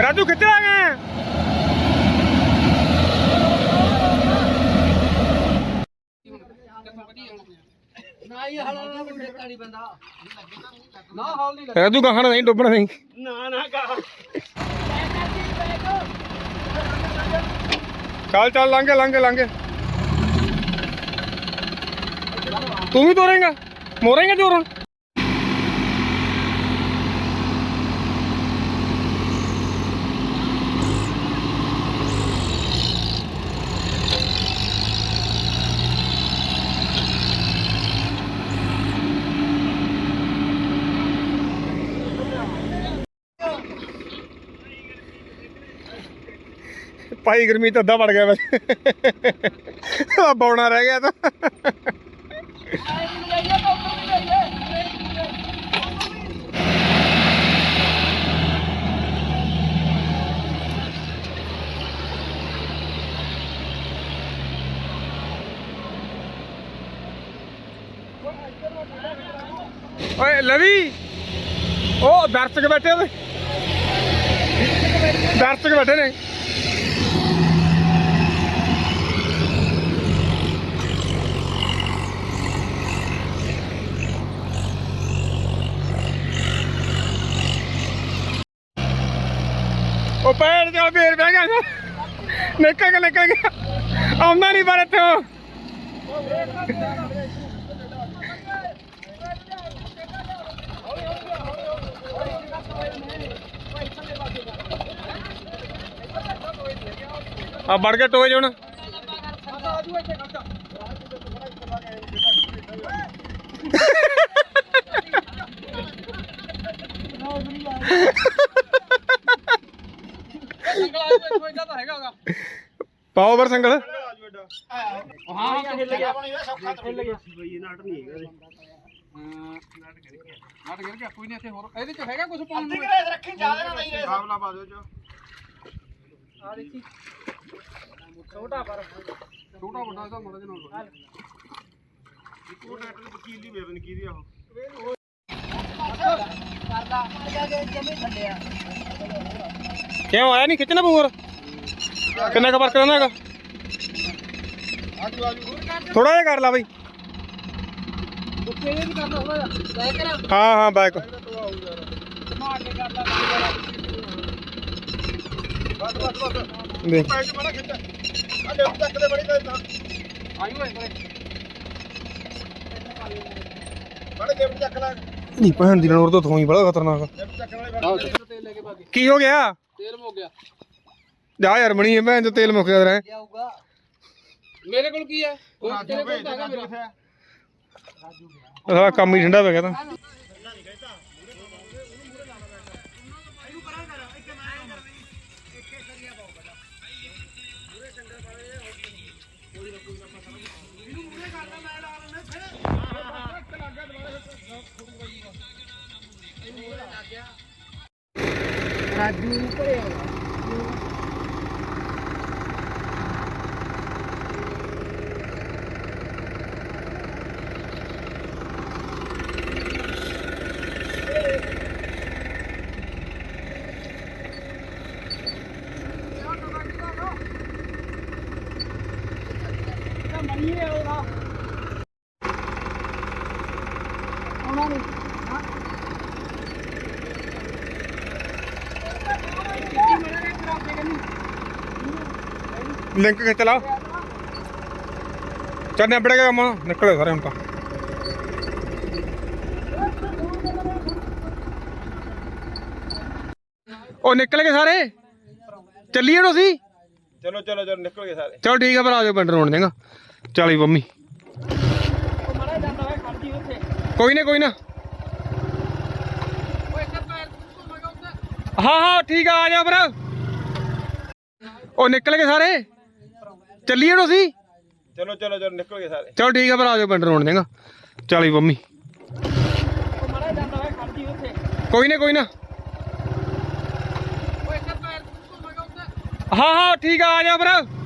राजू कितने आ गए राजू कहाँ नहीं डुबना नहीं ना ना चल चल लांगे लांगे लांगे तू भी तोरेगा मोरेगा जोर ਭਾਈ ਗਰਮੀ ਤਾਂ ਅੱਧਾ ਵੜ ਗਿਆ ਵੈਸੇ। ਆ ਬੌਣਾ ਰਹਿ ਗਿਆ ਤਾਂ। ਓਏ, ਲਵੀ। ਉਹ ਦਰਸ਼ਕ ਬੈਠੇ ਓਏ ਦਰਸ਼ਕ ਬੈਠੇ ਨੇ। ਉਹ ਪੈਰ ਜਾ ਫੇਰ ਬਹਿ ਗਿਆ ਨਿਕਲ ਗਿਆ ਨਿਕਲ ਗਿਆ। ਆਉਂਦਾ ਨਹੀਂ ਪਰ ਇੱਥੋਂ। ਉਹ ਆ ਵੜ ਗਿਆ ਟੋਏ 'ਚ ਹੁਣ। ਸੰਗਲਾ ਕੋਈ ਤਾਂ ਹੈਗਾਗਾ ਪਾਓ ਬਰ ਸੰਗਲ। ਹਾਂ ਹਿੱਲ ਗਿਆ। ਹਿੱਲ ਗਿਆ। ਬਈ ਨਾਟ ਨਹੀਂ ਹੈਗਾ ਨਾਟ ਗਿਰ ਗਿਆ ਕੋਈ ਨਹੀਂ ਇੱਥੇ ਹੋਰ। ਇਹਦੇ ਚ ਹੈਗਾ ਕੁਝ ਪਾਉਣ ਨੂੰ? ਰੱਖੀ ਜ਼ਿਆਦਾ ਨਹੀਂ ਰਹੇ ਸਾਹਮਣਾ ਪਾ ਦਿਓ ਜੋ। ਆ ਦੇਖੀ। ਛੋਟਾ ਪਰ। ਛੋਟਾ ਵੱਡਾ ਇਹਦਾ ਮੜਾ ਜਨਾ ਇੱਕੋ ਟਰੈਕਟਰ ਦੀ ਵਕੀਲ ਦੀ ਬੇਬਨ ਕੀ ਦੀ ਆ ਉਹ? ਕਰਦਾ। ਜਮੇ ਛੱਡਿਆ ਕਿਉਂ ਆਇਆ ਨਹੀਂ ਖਿੱਚਣਾ ਪੂਰ ਕਿੰਨਾ ਕੁ ਫ਼ਰਕ ਰਹਿੰਦਾ ਹੈਗਾ? ਥੋੜਾ ਜਿਹਾ ਕਰ ਲਾ ਬਈ। ਹਾਂ ਹਾਂ ਬਾਈਕ ਮਾਰ ਕੇ ਕਰਦਾ ਬਸ ਬਸ ਬਸ ਦੇਖ। ਪੈਂਟ ਬੜਾ ਖਿੱਚ ਆ ਲੈ ਚੱਕ ਦੇ ਬੜੀ ਤਾਂ ਆਈ ਹੋਏ ਬੜੇ ਬੜੇ ਜੇਬ ਚੱਕ ਲੈ ਨਹੀਂ ਭੈਣ ਦੀ ਨੂਰ ਤੋਂ ਥੋਈ ਬੜਾ ਖਤਰਨਾਕ ਜੇਬ ਚੱਕਣ ਵਾਲੇ ਤੇਲ ਲੈ ਕੇ ਬਾਕੀ ਕੀ ਹੋ ਗਿਆ? ਤੇਲ ਮੁੱਕ ਗਿਆ। ਜਾ ਯਾਰ ਬਣੀ ਹੈ ਭੈਣ ਤੇ ਤੇਲ ਮੁੱਕ ਗਿਆ ਤੇਰਾ। ਆਊਗਾ ਮੇਰੇ ਕੋਲ ਕੀ ਹੈ? ਕੋਈ ਤੇਰੇ ਕੋਲ ਤਾਂ ਹੈਗਾ ਮੇਰਾ। ਸਾਲਾ ਕੰਮ ਹੀ ਠੰਡਾ ਪੈ ਗਿਆ ਤਾਂ। ਰਾਜੂ ਭਰਿਆ ਮਰੀਏ ਉਹਦਾ ਉਹਨਾਂ ਨੂੰ ਲਿੰਕ ਖਿੱਚ ਲਾ। ਚੱਲ ਨਿਬੜ ਗਿਆ ਕੰਮ ਨਿਕਲੇ ਸਾਰੇ ਹੁਣ ਤਾਂ। ਉਹ ਨਿਕਲ ਗਏ ਸਾਰੇ? ਚੱਲੀਏ ਤੁਸੀਂ ਚਲੋ ਚਲੋ ਚਲੋ ਨਿਕਲ ਗਏ ਸਾਰੇ। ਚਲ ਠੀਕ ਆ ਫਿਰ ਆ ਜਾਓ ਪਿੰਡ ਰੋਣ ਦੇਗਾ। ਚਾਲੀ ਬੰਮੀ ਉਹ ਮੜਾ ਜਾਂਦਾ ਹੈ ਖੜਦੀ ਉੱਥੇ ਕੋਈ ਨਾ ਕੋਈ ਨਾ। ਹਾਂ ਹਾਂ ਠੀਕ ਆ ਆ ਜਾ ਫਿਰ। ਉਹ ਨਿਕਲ ਗਏ ਸਾਰੇ? ਚੱਲੀਏ ਤੁਸੀਂ ਚਲੋ ਚਲੋ ਚਲੋ ਨਿਕਲ ਗਏ ਸਾਰੇ। ਚਲ ਠੀਕ ਆ ਫਿਰ ਆ ਜਾਓ ਪਿੰਡ ਰੋਣ ਦੇਗਾ ਚਾਲੀ ਉੱਥੇ ਕੋਈ ਨਾ ਕੋਈ ਨਾ। ਹਾਂ ਹਾਂ ਠੀਕ ਆ ਆ ਜਾ ਫਿਰ।